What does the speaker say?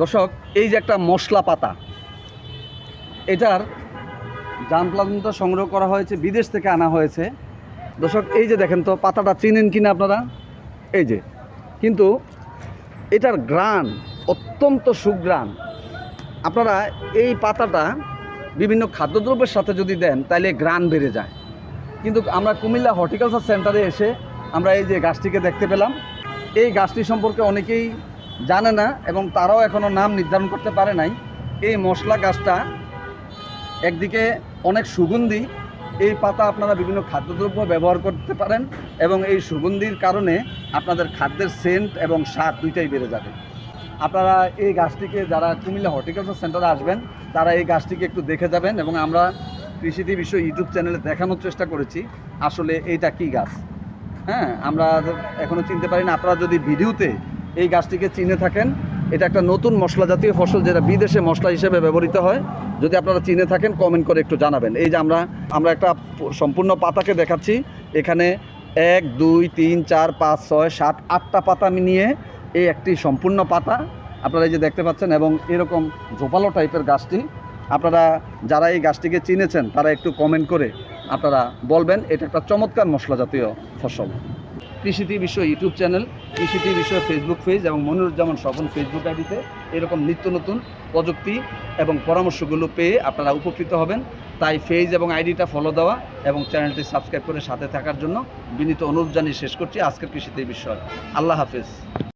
দর্শক, এই যে একটা মশলা পাতা, এটার জান প্লাজমটা সংগ্রহ করা হয়েছে, বিদেশ থেকে আনা হয়েছে। দর্শক, এই যে দেখেন তো, পাতাটা চিনেন কিনা আপনারা? এই যে, কিন্তু এটার গ্রান অত্যন্ত সুগ্রান। আপনারা এই পাতাটা বিভিন্ন খাদ্যদ্রব্যের সাথে যদি দেন তাহলে গ্রান বেড়ে যায়। কিন্তু আমরা কুমিল্লা হর্টিকালচার সেন্টারে এসে আমরা এই যে গাছটিকে দেখতে পেলাম। এই গাছটি সম্পর্কে অনেকেই জানে না এবং তারাও এখনও নাম নির্ধারণ করতে পারে নাই। এই মশলা গাছটা একদিকে অনেক সুগন্ধি, এই পাতা আপনারা বিভিন্ন খাদ্যদ্রব্য ব্যবহার করতে পারেন এবং এই সুগন্ধির কারণে আপনাদের খাদ্যের সেন্ট এবং স্বাদ দুইটাই বেড়ে যাবে। আপনারা এই গাছটিকে যারা কুমিল্লা হর্টিকালচার সেন্টারে আসবেন, তারা এই গাছটিকে একটু দেখে যাবেন এবং আমরা কৃষিতে বিষয় ইউটিউব চ্যানেলে দেখানোর চেষ্টা করেছি আসলে এইটা কি গাছ। হ্যাঁ আমরা এখনও চিনতে পারি না আপনারা যদি ভিডিওতে এই গাছটিকে চিনে থাকেন। এটা একটা নতুন মশলা জাতীয় ফসল যেটা বিদেশে মশলা হিসেবে ব্যবহৃত হয়। যদি আপনারা চিনে থাকেন কমেন্ট করে একটু জানাবেন। এই যে আমরা আমরা একটা সম্পূর্ণ পাতাকে দেখাচ্ছি। এখানে এক, দুই, তিন, চার, পাঁচ, ছয়, সাত, আটটা পাতা আমি নিয়ে এই একটি সম্পূর্ণ পাতা আপনারা এই যে দেখতে পাচ্ছেন এবং এরকম জোপালো টাইপের গাছটি আপনারা যারা এই গাছটিকে চিনেছেন, তারা একটু কমেন্ট করে আপনারা বলবেন, এটা একটা চমৎকার মশলা জাতীয় ফসল। কৃষিটি বিশ্ব ইউটিউব চ্যানেল, কৃষিটি বিশ্ব ফেসবুক পেজ এবং মনিরুজ্জামান স্বপন ফেসবুক আইডিতে এরকম নিত্য নতুন প্রযুক্তি এবং পরামর্শগুলো পেয়ে আপনারা উপকৃত হবেন। তাই ফেজ এবং আইডিটা ফলো দেওয়া এবং চ্যানেলটি সাবস্ক্রাইব করে সাথে থাকার জন্য বিনীত অনুরোধ জানিয়ে শেষ করছি আজকের কৃষিতে বিষয়। আল্লাহ হাফেজ।